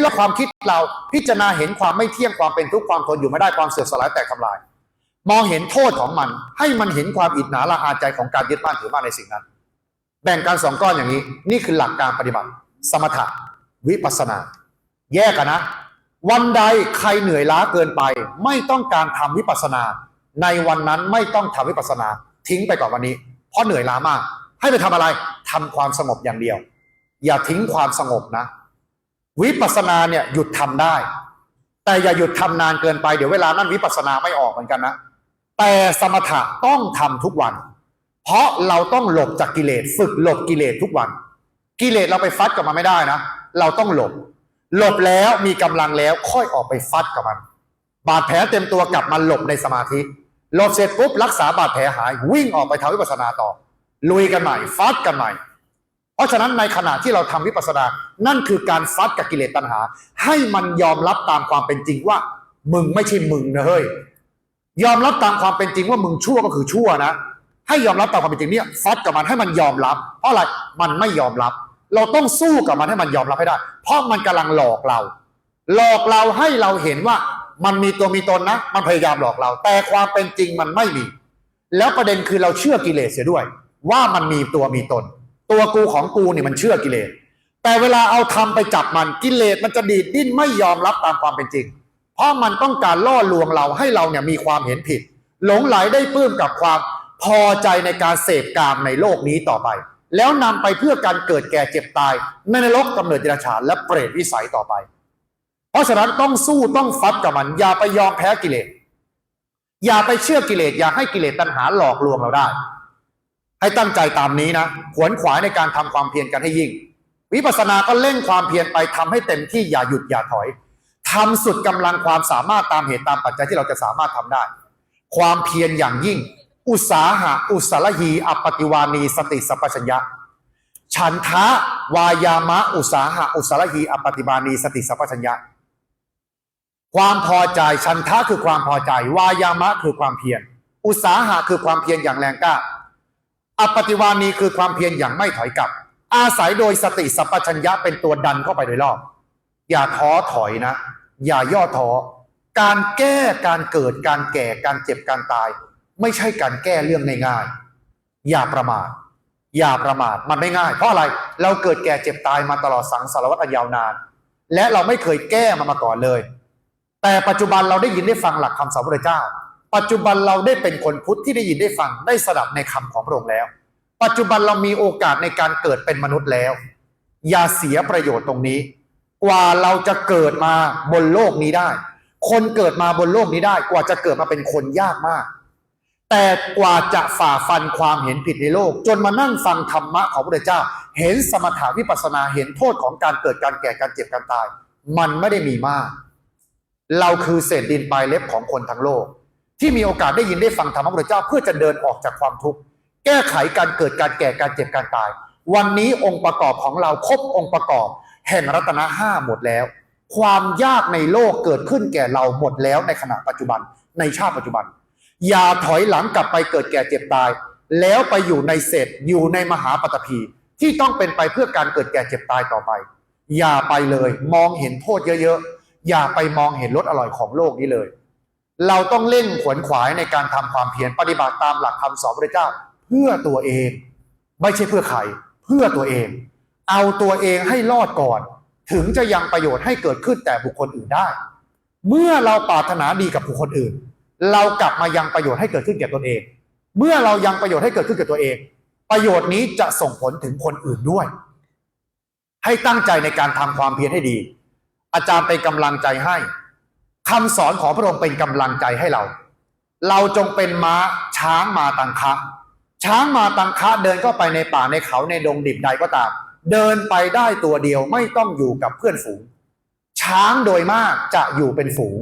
แล้วความคิดเราพิจารณาเห็นความไม่เที่ยงความเป็นทุกข์ความทนอยู่ไม่ได้ความเสื่อมสลายแตกทำลาย มองเห็นโทษของมัน ให้มันเห็นความอิจฉาละอาใจของการยึดมั่นถือมั่นในสิ่งนั้น แบ่งการสองก้อนอย่างนี้ นี่คือหลักการปฏิบัติ สมถะวิปัสนา แยกกันนะ วันใดใครเหนื่อยล้าเกินไป ไม่ต้องการทำวิปัสนา ในวันนั้นไม่ต้องทำวิปัสสนา ทิ้งไปก่อนวันนี้ เพราะเหนื่อยล้ามาก ให้ไปทำอะไรทำความสงบอย่างเดียว อย่าทิ้งความสงบนะ วิปัสสนาเนี่ยหยุดทำได้ แต่อย่าหยุดทำนานเกินไปเดี๋ยวเวลานั้นวิปัสสนาไม่ออกเหมือนกันนะแต่สมถะต้องทำทุกวัน เพราะเราต้องหลบจากกิเลสฝึกหลบกิเลสทุกวัน กิเลสเราไปฟัดกับมันไม่ได้นะ เราต้องหลบ หลบแล้วมีกำลังแล้วค่อยออกไปฟัดกับมัน บาดแผลเต็มตัวกลับมาหลบในสมาธิหลบเสร็จปุ๊บรักษาบาดแผลหายวิ่งออกไปทำวิปัสสนาต่อ ลุยกันใหม่ฟัดกันใหม่ ราะฉะนั้นในขณะที่เราทำวิปัสสนา นั่นคือการฟัดกับกิเลสตัณหา ให้มันยอมรับตามความเป็นจริงว่า มึงไม่ใช่มึงนะเฮ้ย ยอมรับตามความเป็นจริงว่ามึงชั่วก็คือชั่วนะ ให้ยอมรับตามความเป็นจริงเนี่ยฟัดกับมันให้มันยอมรับ เพราะอะไร มันไม่ยอมรับ เราต้องสู้กับมันให้มันยอมรับให้ได้ เพราะมันกำลังหลอกเรา หลอกเราให้เราเห็นว่ามันมีตัวมีตนนะ มันพยายามหลอกเรา แต่ความเป็นจริงมันไม่มี แล้วประเด็นคือเราเชื่อกิเลสเสียด้วย ว่ามันมีตัวมีตน ตัวกูของกูเนี่ยมันเชื่อกิเลส แต่เวลาเอาทำไปจับมันกิเลสมันจะดีดดิ้นไม่ยอมรับตามความเป็นจริง เพราะมันต้องการล่อลวงเราให้เราเนี่ยมีความเห็นผิด หลงไหลได้ปลื้มกับความพอใจในการเสพกามในโลกนี้ต่อไป แล้วนำไปเพื่อการเกิดแก่เจ็บตาย ในนรกกำเนิดเดรัจฉานและเปรตวิสัยต่อไป เพราะฉะนั้นต้องสู้ต้องฟัดกับมัน อย่าไปยอมแพ้กิเลสอย่าไปเชื่อกิเลสอย่าให้กิเลสตัณหาหลอกลวงเราได้ ให้ตั้งใจตามนี้นะขวนขวายในการทำความเพียรกันให้ยิ่ง วิปัสสนาก็เร่งความเพียรไปทำให้เต็มที่อย่าหยุดอย่าถอยทำสุดกำลังความสามารถตามเหตุตามปัจจัยที่เราจะสามารถทำได้ ความเพียรอย่างยิ่ง อุตสาหะ อุสารหีอปฏิวานีสติสัพพัญญะ ฉันทะวายามะ อุสาหะ อุสารหีอปฏิวานีสติสัพพัญญะ ความพอใจฉันทะคือความพอใจ วายามะคือความเพียร อุตสาหะคือความเพียรอย่างแรงกล้า อปฏิวานีคือความเพียรอย่างไม่ถอยกลับ อาศัยโดยสติสัพพัญญะเป็นตัวดันเข้าไปโดยรอบ อย่าท้อถอยนะ อย่าย่อท้อการแก้การเกิดการแก่การเจ็บการตาย ไม่ใช่การแก้เรื่องง่ายๆอย่าประมาทอย่าประมาทมันไม่ง่าย เพราะอะไรเราเกิดแก่เจ็บตายมาตลอดสังสารวัฏอันยาวนาน และเราไม่เคยแก้มันมาก่อนเลย แต่ปัจจุบันเราได้ยินได้ฟังหลักคำสอนพระเจ้า ปัจจุบันเราได้เป็นคนพุทธที่ได้ยินได้ฟังได้สดับในคำของพระองค์แล้ว ปัจจุบันเรามีโอกาสในการเกิดเป็นมนุษย์แล้ว อย่าเสียประโยชน์ตรงนี้ กว่าเราจะเกิดมาบนโลกนี้ได้ คนเกิดมาบนโลกนี้ได้ กว่าจะเกิดมาเป็นคนยากมาก แต่กว่าจะฝ่าฟันความเห็นผิดในโลก จนมานั่งฟังธรรมะของพระเจ้า เห็นสมถาวิปัสนาเห็นโทษของการเกิดการแก่การเจ็บการตาย มันไม่ได้มีมาก เราคือเศษดินปลายเล็บของคนทั้งโลก ที่มีโอกาสได้ยินได้ฟังธรรมะพระเจ้าเพื่อจะเดินออกจากความทุกข์แก้ไขการเกิดการแก่การเจ็บการตาย วันนี้องค์ประกอบของเราครบองค์ประกอบ แห่งรัตนห้าหมดแล้ว ความยากในโลกเกิดขึ้นแก่เราหมดแล้วในขณะปัจจุบันในชาติปัจจุบัน อย่าถอยหลังกลับไปเกิดแก่เจ็บตาย แล้วไปอยู่ในเศษอยู่ในมหาปฐพีที่ต้องเป็นไปเพื่อการเกิดแก่เจ็บตายต่อไป อย่าไปเลย มองเห็นโทษเยอะๆอย่าไปมองเห็นรสอร่อยของโลกนี้เลย เราต้องเล่นขวนขวายในการทำความเพียรปฏิบัติตามหลักคำสอนพระเจ้า เพื่อตัวเอง ไม่ใช่เพื่อใคร เพื่อตัวเอง เอาตัวเองให้รอดก่อน ถึงจะยังประโยชน์ให้เกิดขึ้นแต่บุคคลอื่นได้ เมื่อเราปรารถนาดีกับบุคคลอื่น เรากลับมายังประโยชน์ให้เกิดขึ้นแก่ตนเอง เมื่อเรายังประโยชน์ให้เกิดขึ้นแก่ตัวเอง ประโยชน์นี้จะส่งผลถึงคนอื่นด้วย ให้ตั้งใจในการทำความเพียรให้ดี อาจารย์เป็นกำลังใจให้ คำสอนของพระองค์เป็นกำลังใจให้เรา เราจงเป็นม้าช้างมาตังคะ ช้างมาตังคะเดินเข้าไปในป่าในเขาในดงดิบใดก็ตาม เดินไปได้ตัวเดียวไม่ต้องอยู่กับเพื่อนฝูง ช้างโดยมากจะอยู่เป็นฝูง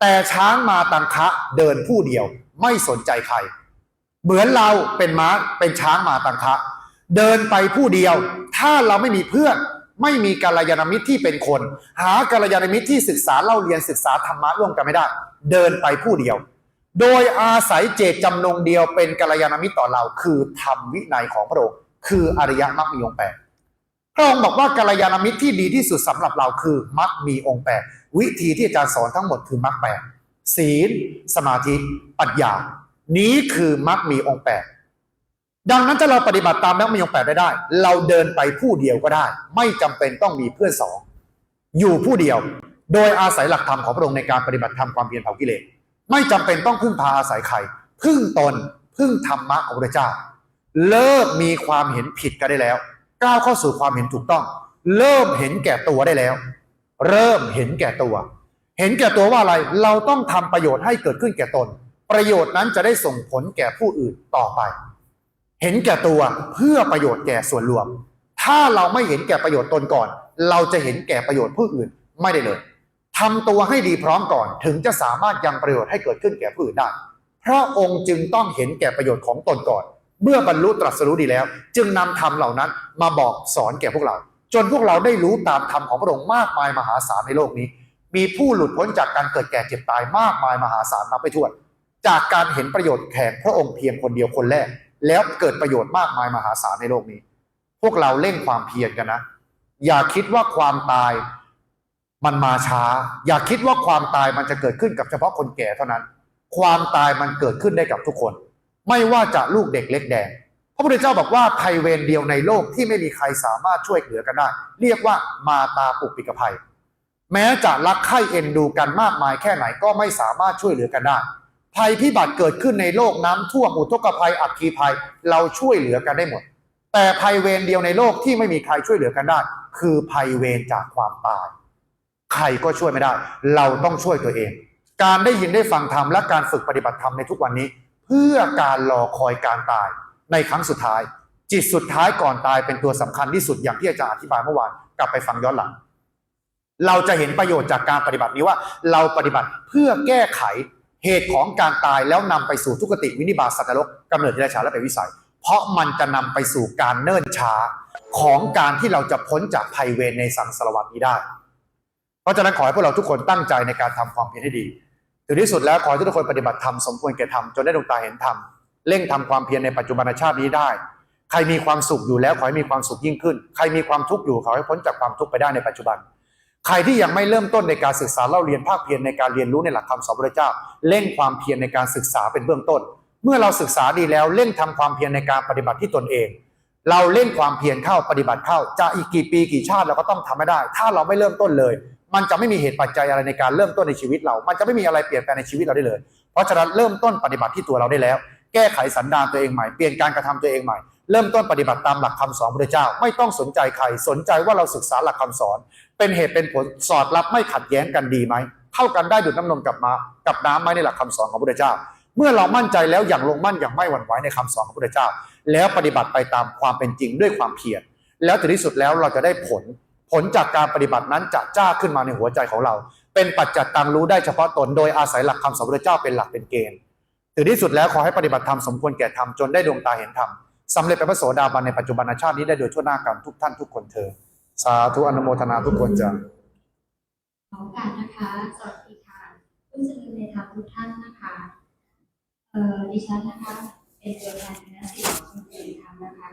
แต่ช้างมาตังคะเดินผู้เดียวไม่สนใจใคร เหมือนเราเป็นม้าเป็นช้างมาตังคะ เดินไปผู้เดียว ถ้าเราไม่มีเพื่อน ไม่มีกัลยาณมิตรที่เป็นคน หากัลยาณมิตรที่ศึกษาเล่าเรียนศึกษาธรรมะร่วมกันไม่ได้ เดินไปผู้เดียว โดยอาศัยเจตจำนงเดียวเป็นกัลยาณมิตรต่อเรา คือธรรมวินัยของพระองค์คืออริยมรรคมีองค์แปดพระองค์บอกว่ากัลยาณมิตรที่ดีที่สุดสำหรับเราคือมักมีองค์แปดวิธีที่อาจารย์สอนทั้งหมดคือมักแปดศีล สมาธิ ปัญญา นี้คือมักมีองค์แปด ดังนั้นถ้าเราปฏิบัติตามมักมีองแปดได้ได้ เราเดินไปผู้เดียวก็ได้ ไม่จำเป็นต้องมีเพื่อนสองอยู่ผู้เดียว โดยอาศัยหลักธรรมของพระองค์ในการปฏิบัติธรรมความเพียรเผากิเลสไม่จำเป็นต้องพึ่งพาอาศัยใครพึ่งตนพึ่งธรรมะของพระเจ้า เลิกมีความเห็นผิดกันได้แล้ว ก้าวเข้าสู่ความเห็นถูกต้อง เริ่มเห็นแก่ตัวได้แล้ว เริ่มเห็นแก่ตัว เห็นแก่ตัวว่าอะไรเราต้องทำประโยชน์ให้เกิดขึ้นแก่ตน ประโยชน์นั้นจะได้ส่งผลแก่ผู้อื่นต่อไป เห็นแก่ตัวเพื่อประโยชน์แก่ส่วนรวม ถ้าเราไม่เห็นแก่ประโยชน์ตนก่อน เราจะเห็นแก่ประโยชน์ผู้อื่นไม่ได้เลยทำตัวให้ดีพร้อมก่อน ถึงจะสามารถยังประโยชน์ให้เกิดขึ้นแก่ผู้อื่นได้พระองค์จึงต้องเห็นแก่ประโยชน์ของตนก่อน เมื่อบรรลุตรัสรู้ดีแล้ว จึงนำธรรมเหล่านั้นมาบอกสอนแก่พวกเรา จนพวกเราได้รู้ตามธรรมของพระองค์มากมายมหาศาลในโลกนี้ มีผู้หลุดพ้นจากการเกิดแก่เจ็บตายมากมายมหาศาลนับไม่ถ้วนจากการเห็นประโยชน์แทนพระองค์เพียงคนเดียวคนแรก แล้วเกิดประโยชน์มากมายมหาศาลในโลกนี้ พวกเราเล่นความเพียรกันนะ อย่าคิดว่าความตายมันมาช้า อย่าคิดว่าความตายมันจะเกิดขึ้นกับเฉพาะคนแก่เท่านั้น ความตายมันเกิดขึ้นได้กับทุกคน ไม่ว่าจะลูกเด็กเล็กแดงพระพุทธเจ้าบอกว่าภัยเวรเดียวในโลกที่ไม่มีใครสามารถช่วยเหลือกันได้ เรียกว่ามาตาปุกปิกภัย แม้จะรักใคร่เอ็นดูกันมากมายแค่ไหนก็ไม่สามารถช่วยเหลือกันได้ ภัยพิบัติเกิดขึ้นในโลกน้ำท่วมอุทกภัยอัคคีภัย เราช่วยเหลือกันได้หมด แต่ภัยเวรเดียวในโลกที่ไม่มีใครช่วยเหลือกันได้ คือภัยเวรจากความตาย ใครก็ช่วยไม่ได้ เราต้องช่วยตัวเอง การได้ยินได้ฟังธรรมและการฝึกปฏิบัติธรรมในทุกวันนี้ เพื่อการรอคอยการตาย ในครั้งสุดท้าย จิตสุดท้ายก่อนตายเป็นตัวสำคัญที่สุดอย่างที่อาจารย์อธิบายเมื่อวานกลับไปฟังย้อนหลัง เราจะเห็นประโยชน์จากการปฏิบัตินี้ว่า เราปฏิบัติเพื่อแก้ไข เหตุของการตายแล้วนำไปสู่ทุกติวินิบาตสัตว์นรกกำเนิดที่ไรฉาและเป็นวิสัย เพราะมันจะนำไปสู่การเนิ่นช้าของการที่เราจะพ้นจากภัยเวรในสังสารวัฏนี้ได้ เพราะฉะนั้นขอให้พวกเราทุกคนตั้งใจในการทำความเพียรให้ดีถึงที่สุดแล้วขอให้ทุกคนปฏิบัติธรรมสมควรแก่ธรรมจนได้ดวงตาเห็นธรรมเร่งทำความเพียรในปัจจุบันชาตินี้ได้ ใครมีความสุขอยู่แล้วขอให้มีความสุขยิ่งขึ้น ใครมีความทุกข์อยู่ขอให้พ้นจากความทุกข์ไปได้ในปัจจุบัน ใครที่ยังไม่เริ่มต้นในการศึกษาเล่าเรียนภาคเพียรในการเรียนรู้ในหลักธรรมสอนพระเจ้า เร่งความเพียรในการศึกษาเป็นเบื้องต้น เมื่อเราศึกษาดีแล้วเร่งทำความเพียรในการปฏิบัติที่ตนเอง เราเล่นความเพียรเข้าปฏิบัติเข้าจะอีกกี่ปีกี่ชาติเราก็ต้องทำให้ได้ ถ้าเราไม่เริ่มต้นเลย มันจะไม่มีเหตุปัจจัยอะไรในการเริ่มต้นในชีวิตเรา มันจะไม่มีอะไรเปลี่ยนแปลงในชีวิตเราได้เลย เพราะฉะนั้นเริ่มต้นปฏิบัติที่ตัวเราได้แล้ว แก้ไขสันดานตัวเองใหม่เปลี่ยนการกระทำตัวเองใหม่ เริ่มต้นปฏิบัติตามหลักคำสอนพระเจ้า ไม่ต้องสนใจใครสนใจว่าเราศึกษาหลักคำสอน เป็นเหตุเป็นผลสอดรับไม่ขัดแย้งกันดีไหมเข้ากันได้ดูดน้ำนมกับมากับน้ำไหมในหลักคำสอนของพระเจ้า เมื่อเรามั่นใจแล้วอย่างลงมั่นอย่างไม่หวั่นไหวในคำสอนของพระเจ้า แล้วปฏิบัติไปตามความเป็นจริงด้วยความเพียรแล้วถึงที่สุดแล้วเราจะได้ผล ผลจากการปฏิบัตินั้นจะจ้าขึ้นมาในหัวใจของเรา เป็นปัจจัตตังรู้ได้เฉพาะตนโดยอาศัยหลักคำสอนพระเจ้าเป็นหลักเป็นเกณฑ์ถึงที่สุดแล้วขอให้ปฏิบัติธรรมสมควรแก่ธรรมจนได้ดวงตาเห็นธรรม สำเร็จเป็นพระโสดาบันในปัจจุบันชาตินี้ได้โดยทั่วหน้ากันทุกท่านทุกคนเธอ สาธุอนุโมทนาทุกคนจ้ะขอกาสนะคะสวัสดีค่ะผู้เจริญในธรรมทุกท่านนะคะเอ่อดิฉันนะคะเป็นตัวแทนคณะศิลป์คนเรียนธรรมนะคะ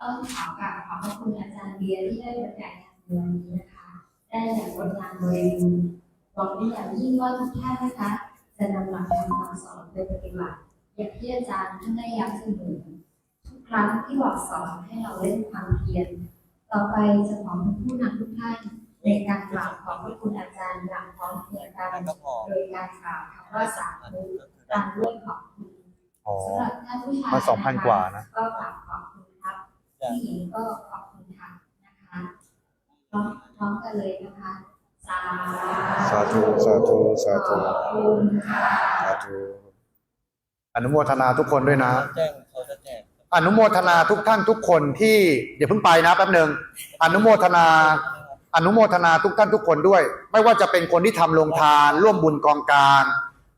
ต้องขอกราบขอบพระคุณอาจารย์เบียร์ที่ได้บรรยายธรรมในวันนี้นะคะ ได้อย่างงดงามโดยบูรณ์หวังเป็นอย่างยิ่งว่าทุกท่านนะคะ จะนำหลักธรรมคำสอนไปปฏิบัติอย่างที่อาจารย์ท่านได้ย้ำเสมอ ครั้งที่บอกสอนให้เราเล่นความเพียรต่อไปจะขอเป็นผู้นำทุกท่านในการกล่าวขอบพระคุณอาจารย์อย่างพร้อมเพรียงกันโดยการกล่าวคำว่าสาธุตามด้วยขอบคุณอ๋อสำหรับท่านผู้ชายมัน2,000กว่านะก็กล่าวขอบคุณครับผู้หญิงก็ขอบคุณค่ะนะคะพร้อมพร้อมกันเลยนะคะสาสาธุสาธุสาธุขอบคุณค่ะสาธุอนุโมทนาทุกคนด้วยนะ อนุโมทนาทุกท่านทุกคนที่อย่าเพิ่งไปนะแป๊บหนึ่งอนุโมทนา อนุโมทนาทุกท่านทุกคนด้วย ไม่ว่าจะเป็นคนที่ทำโรงทาน ร่วมบุญกองการ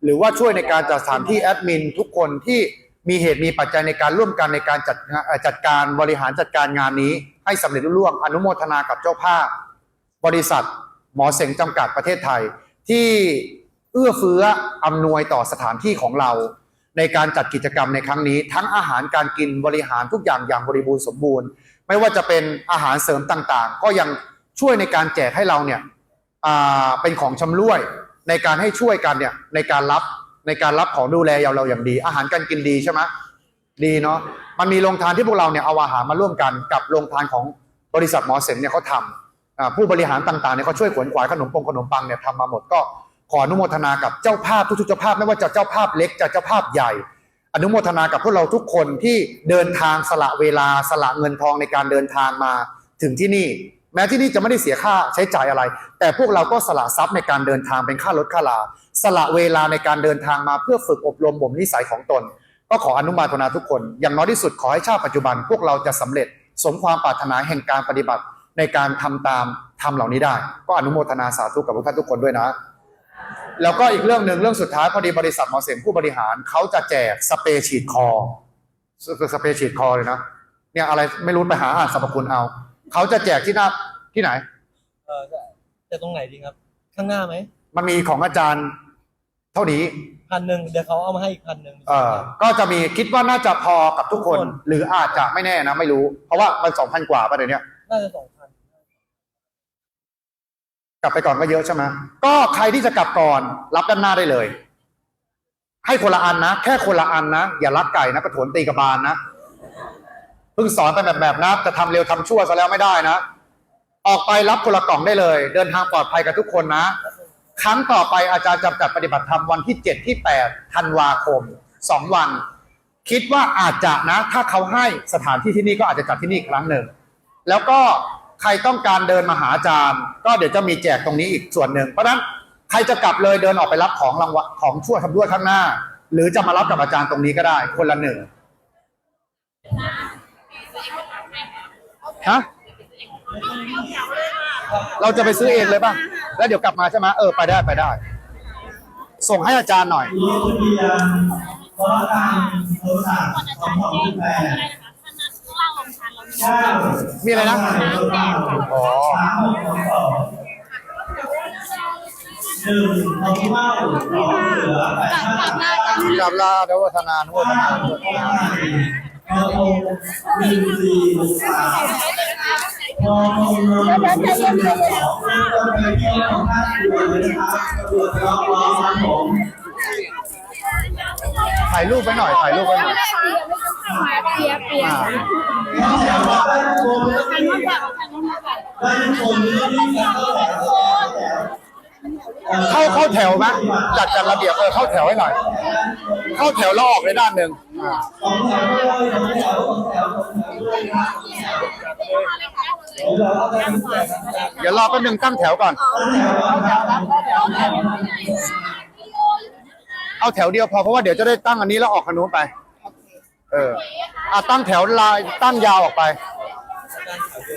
หรือว่าช่วยในการจัดสถานที่แอดมิน ทุกคนที่มีเหตุมีปัจจัยในการร่วมกันในการจัดจัดการบริหารจัดการงานนี้ ให้สำเร็จรุ่ร่วงอนุโมทนากับเจ้าภาพ บริษัท หมอเสงจำกัดประเทศไทย ที่เอื้อเฟื้ออำนวยต่อสถานที่ของเรา ในการจัดกิจกรรมในครั้งนี้ ทั้งอาหารการกินบริหารทุกอย่างอย่างบริบูรณ์สมบูรณ์ ไม่ว่าจะเป็นอาหารเสริมต่างๆ ก็ยังช่วยในการแจกให้เราเนี่ยเป็นของชำร่วยในการให้ช่วยกันเนี่ยในการรับในการรับของดูแลเราอย่างดี อาหารการกินดีใช่ไหมดีเนาะมันมีโรงทานที่พวกเราเนี่ยเอาอาหารมาร่วมกันกับโรงทานของบริษัทหมอเสงเนี่ยเขาทำผู้บริหารต่างๆเนี่ยเขาช่วยขวนขวายขนมปงขนมปังเนี่ยทำมาหมดก็ ออนุโมทนากับเจ้าภาพทุกๆเจ้าภาพไม่ว่าจะเจ้าภาพเล็กจะเจ้าภาพใหญ่ อนุโมทนากับพวกเราทุกคนที่เดินทางสละเวลาสละเงินทองในการเดินทางมาถึงที่นี่ แม้ที่นี่จะไม่ได้เสียค่าใช้จ่ายอะไร แต่พวกเราก็สละทรัพย์ในการเดินทางเป็นค่ารถค่าลา สละเวลาในการเดินทางมาเพื่อฝึกอบรมบ่มนิสัยของตน ก็ขออนุโมทนาทุกคน อย่างน้อยที่สุดขอให้ชาติปัจจุบัน พวกเราจะสำเร็จสมความปรารถนาแห่งการปฏิบัติในการทำตามทำเหล่านี้ได้ ก็อนุโมทนาสาธุกับทุกท่านทุกคนด้วยนะ แล้วก็อีกเรื่องหนึ่งเรื่องสุดท้ายพอดีบริษัทหมอเสียงผู้บริหารเขาจะแจกสเปรย์ฉีดคอคือสเปรย์ฉีดคอเลยนะเนี่ยอะไรไม่รู้ไปหาอ่านสรรพคุณเอาเขาจะแจกที่หน้าที่ไหน เออจะจะตรงไหนดีครับ ข้างหน้าไหมมันมีของอาจารย์ เท่านี้พันหนึ่งเดี๋ยวเขาเอามาให้อีกพันหนึ่งเออก็จะมีคิดว่าน่าจะพอกับทุกคนทุกคนหรืออาจจะไม่แน่นะ ไม่รู้ เพราะว่ามันสองพันกว่าประเดี๋ยวนี้น่าจะสองพัน กลับไปก่อนก็เยอะใช่ไหมก็ใครที่จะกลับก่อน รับด้านหน้าได้เลย ให้คนละอันนะ แค่คนละอันนะ อย่ารักไก่นะกระโถนตีกระบาลนะเพิ่งสอนไปแบบแบบนะจะทำเร็วทำชั่วซะแล้วไม่ได้นะ ออกไปรับคนละกล่องได้เลย เดินทางปลอดภัยกับทุกคนนะ ครั้งต่อไปอาจารย์จำจัดปฏิบัติธรรมวันที่เจ็ดที่แปดธันวาคมสองวัน คิดว่าอาจจะนะ ถ้าเขาให้สถานที่ที่นี่ก็อาจจะจัดที่นี่ครั้งหนึ่ง แล้วก็ ใครต้องการเดินมาหาอาจารย์ ก็เดี๋ยวจะมีแจกตรงนี้อีกส่วนหนึ่งเพราะฉะนั้นใครจะกลับเลยเดินออกไปรับของรางวัลของชั่วทำด้วยข้างหน้า หรือจะมารับกับอาจารย์ตรงนี้ก็ได้ คนละหนึ่งฮะเราจะไปซื้อเองเลยป่ะ แล้วเดี๋ยวกลับมาใช่ไหมเออไปได้ไปได้ ส่งให้อาจารย์หน่อย มีทะเบียนเพราะทางโทรศัพท์ของของผู้แปลเก้ามีอะไรนะอ๋อสามหกสองสองหนึ่งทองเมาสองเหลือแปดห้ากลับลาเดวัฒนานุโมทนาทองทองหนึ่งสี่หนึ่งสามทองหนึ่งหนึ่งสองต้องไปเที่ยวของท่านด่วนเลยนะครับตำรวจจะรับรองมาผมถ่ายรูปไว้หน่อยถ่ายรูปไว้หน่อย เปียเปียอ่าเข้าแถวมาได้ทุกคนได้นไม่ได้ที่เข้าแถวเข้าเข้าแถวไหมจัดจัดระเบียบเออเข้าแถวให้หน่อย เข้าแถวแล้วออกในด้านหนึ่งอ่าเดี๋ยวรอแป๊บนึงตั้งแถวก่อน เอาแถวเดียวพอเพราะว่าเดี๋ยวจะได้ตั้งอันนี้แล้วออกขนุนไป เอออะตั้งแถวลายตั้งยาวออกไป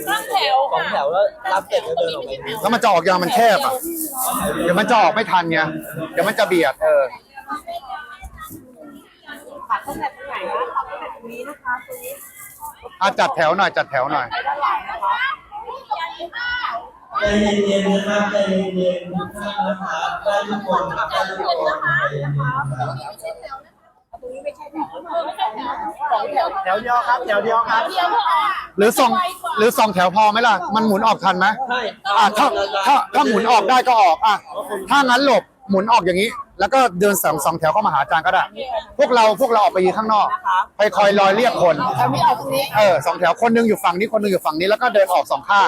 ตั้งแถวสองแถวแล้วรับเสร็จแล้วเดินออกไปแล้วมันจะออกยาวมันแคบอะ เดี๋ยวมันจะออกไม่ทันไงเดี๋ยวมันจะเบียดเอออะจัดแถวหน่อยจัดแถวหน่อยใจเย็นๆนะครับใจเย็นๆทุกท่านนะครับได้ทุกคนครับได้ทุกคนใจเย็นๆครับแถว แถวเดียวครับแถวเดียวครับ หรือสองหรือสองแถวพอไหมล่ะ มันหมุนออกทันไหมใช่อะถ้าถ้าถ้าหมุนออกได้ก็ออกอะถ้างั้นหลบหมุนออกอย่างนี้ แล้วก็เดินสองสองแถวเข้ามาหาอาจารย์ก็ได้ พวกเราพวกเราออกไปยืนข้างนอก ไปคอยรอยเรียกคนเออสองแถวคนหนึงอยู่ฝั่งนี้คนหนึงอยู่ฝั่งนี้แล้วก็เดินออกสองข้าง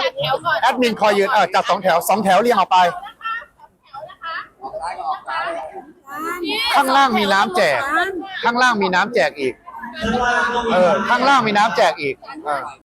แอดมินคอยยืนเออจัดสองแถวสองแถวเรียงออกไป ข้างล่างมีน้ำแจก ข้างล่างมีน้ำแจกอีก เออ ข้างล่างมีน้ำแจกอีกเออ